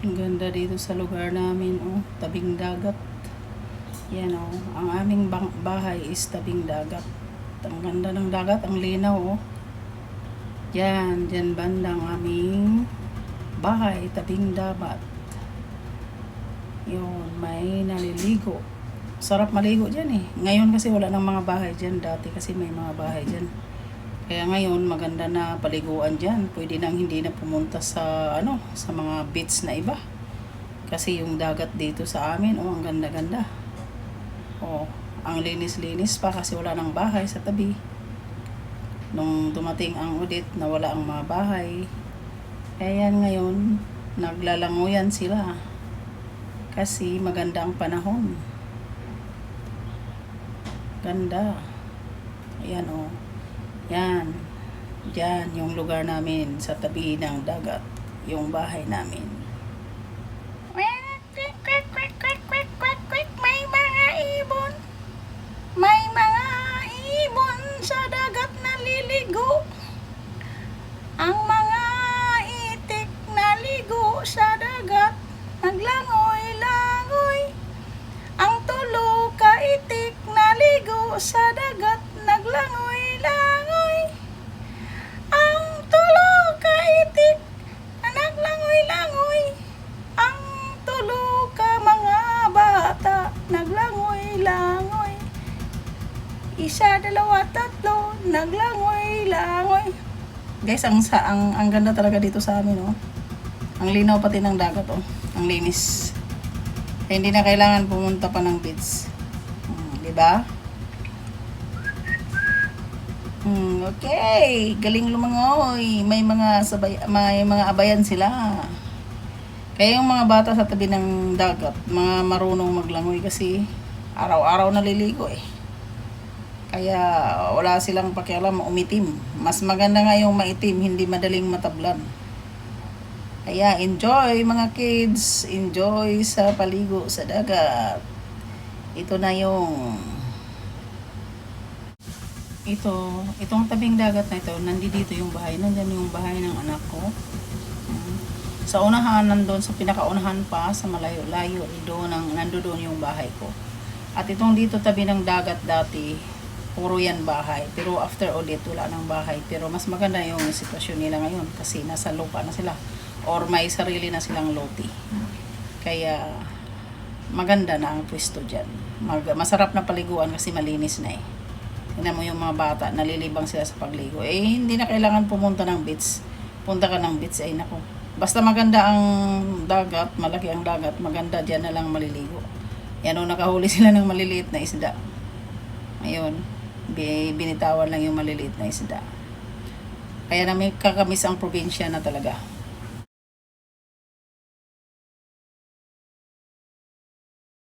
Ang ganda dito sa lugar namin, oh. Tabing dagat. Yan, oh. Ang aming bahay is tabing dagat. Ang ganda ng dagat, ang linaw, oh. Yan, dyan banda ang aming bahay, tabing dagat. Yun, may naliligo. Sarap maligo dyan eh. Ngayon kasi wala nang mga bahay dyan. Dati kasi may mga bahay dyan. Kaya ngayon maganda na paliguan dyan. Pwede nang hindi na pumunta sa ano, sa mga beach na iba. Kasi yung dagat dito sa amin, oh, ang ganda-ganda. Oh, ang linis-linis pa kasi wala nang bahay sa tabi. Nung dumating ang audit, nawala ang mga bahay. Kaya ngayon, naglalanguyan sila. Kasi maganda ang panahon. Ganda. Ayan oh. Yan. Diyan yung lugar namin sa tabi ng dagat. Yung bahay namin. May mga ibon. May mga ibon sa dagat na liligo. Ang mga itik na ligo sa dagat. Naglangoy-langoy. Ang tulo ka itik na ligo sa dagat. Naglangoy-langoy. Isa, dalawa, tatlo. Naglangoy-langoy. Guys, ang, ang, ang ganda talaga dito sa amin, oh. Ang linaw pati ng dagat, oh. Ang linis. Kaya hindi na kailangan pumunta pa ng beach. Hmm, di ba? Hmm, okay. Galing lumangoy. May mga sabay, may mga abayan sila. Kaya yung mga bata sa tabi ng dagat, mga marunong maglangoy kasi araw-araw naliligo eh. Kaya wala silang pakialam umitim. Mas maganda nga yung maitim, hindi madaling matablan. Kaya enjoy mga kids, enjoy sa paligo sa dagat. Ito na yung ito, itong tabing dagat na ito, nandito yung bahay, nandyan yung bahay ng anak ko. Sa unahan, nandun, sa pinakaunahan pa, sa malayo-layo, doon, ang, nandoon yung bahay ko. At itong dito tabi ng dagat dati, puro yan bahay. Pero after audit, wala ng bahay. Pero mas maganda yung sitwasyon nila ngayon kasi nasa lupa na sila. Or may sarili na silang loti. Kaya maganda na ang pwesto dyan. Mag, masarap na paliguan kasi malinis na eh. Tingnan mo yung mga bata, nalilibang sila sa pagligo. Eh, hindi na kailangan pumunta ng beach. Punta ka ng beach, ay nako. Basta maganda ang dagat, malaki ang dagat, maganda dyan na lang maliligo. Yan o, nakahuli sila ng maliliit na isda. Ayun, binitawan lang yung maliliit na isda. Kaya namin kakamis ang probinsya na talaga.